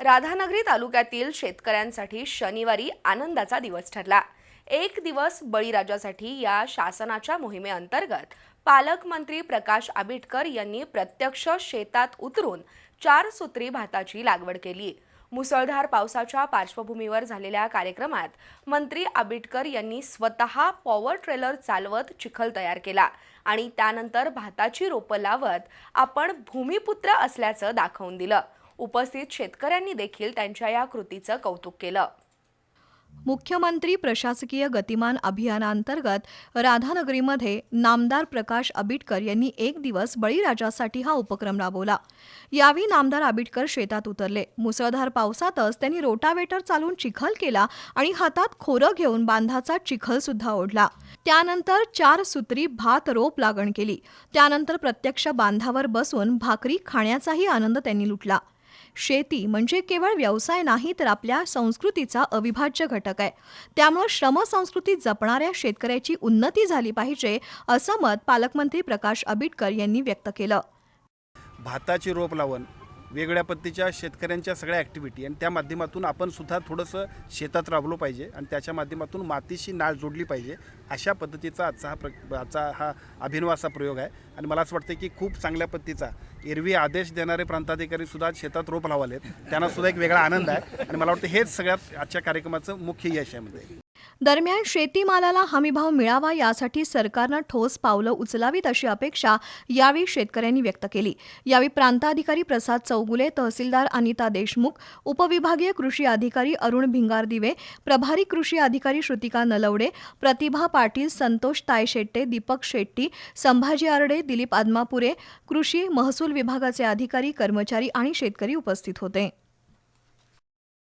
राधानगरी तालुक्यातील शेतकऱ्यांसाठी शनिवारी आनंदाचा दिवस ठरला. एक दिवस बळीराजासाठी या शासनाच्या मोहिमेअंतर्गत पालकमंत्री प्रकाश आंबेडकर यांनी प्रत्यक्ष शेतात उतरून चार सूत्री भाताची लागवड केली. मुसळधार पावसाच्या पार्श्वभूमीवर झालेल्या कार्यक्रमात मंत्री आंबेडकर यांनी स्वतः पॉवर ट्रेलर चालवत चिखल तयार केला आणि त्यानंतर भाताची रोपं लावत आपण भूमिपुत्र असल्याचं दाखवून दिलं. उपस्थित शेतकऱ्यांनी देखील त्यांच्या या कृतीचं कौतुक केलं. मुख्यमंत्री प्रशासकीय गतिमान अभियानांतर्गत राधानगरीमध्ये नामदार प्रकाश आबिटकर यांनी एक दिवस बळीराजासाठी हा उपक्रम राबवला. यावेळी नामदार आबिटकर शेतात उतरले. मुसळधार पावसातच त्यांनी रोटावेटर चालून चिखल केला आणि हातात खोरं घेऊन बांधाचा चिखल सुद्धा ओढला. त्यानंतर चार सूत्री भात रोप लागण केली. त्यानंतर प्रत्यक्ष बांधावर बसून भाकरी खाण्याचाही आनंद त्यांनी लुटला. शेती म्हणजे केवळ व्यवसाय नाही तर आपल्या संस्कृतीचा अविभाज्य घटक आहे. त्यामुळं श्रमसंस्कृती जपणाऱ्या शेतकऱ्याची उन्नती झाली पाहिजे असं मत पालकमंत्री प्रकाश आबिटकर यांनी व्यक्त केलं. भाताची रोप लावण वेगवेगळ्या पद्धतीच्या शेतकऱ्यांच्या सगळ्या ॲक्टिव्हिटी आणि त्या माध्यमातून आपण सुद्धा थोडंसं शेतात राबलो पाहिजे आणि त्याच्या माध्यमातून मातीशी नाळ जोडली पाहिजे अशा पद्धतीचा आजचा हा प्र आजचा हा अभिनव असा प्रयोग आहे. आणि मला असं वाटतं की खूप चांगल्या पद्धतीचा. एरवी आदेश देणारे प्रांताधिकारी सुद्धा शेतात रोप लावालेत. त्यांना सुद्धा एक वेगळा आनंद आहे. आणि मला वाटतं हेच सगळ्यात आजच्या कार्यक्रमाचं मुख्य यश आहे म्हणजे. दरम्यान शेतीमालाला हमीभाव मिळावा यासाठी सरकारनं ठोस पावलं उचलावीत अशी अपेक्षा यावेळी शेतकऱ्यांनी व्यक्त केली. यावेळी प्रांताधिकारी प्रसाद चौगुले तहसीलदार अनिता देशमुख उपविभागीय कृषी अधिकारी अरुण भिंगारदिवे प्रभारी कृषी अधिकारी श्रुतिका नलवडे प्रतिभा पाटील संतोष तायशेट्टे दीपक शेट्टी संभाजी आरडे दिलीप आदमापुरे कृषी महसूल विभागाचे अधिकारी कर्मचारी आणि शेतकरी उपस्थित होते.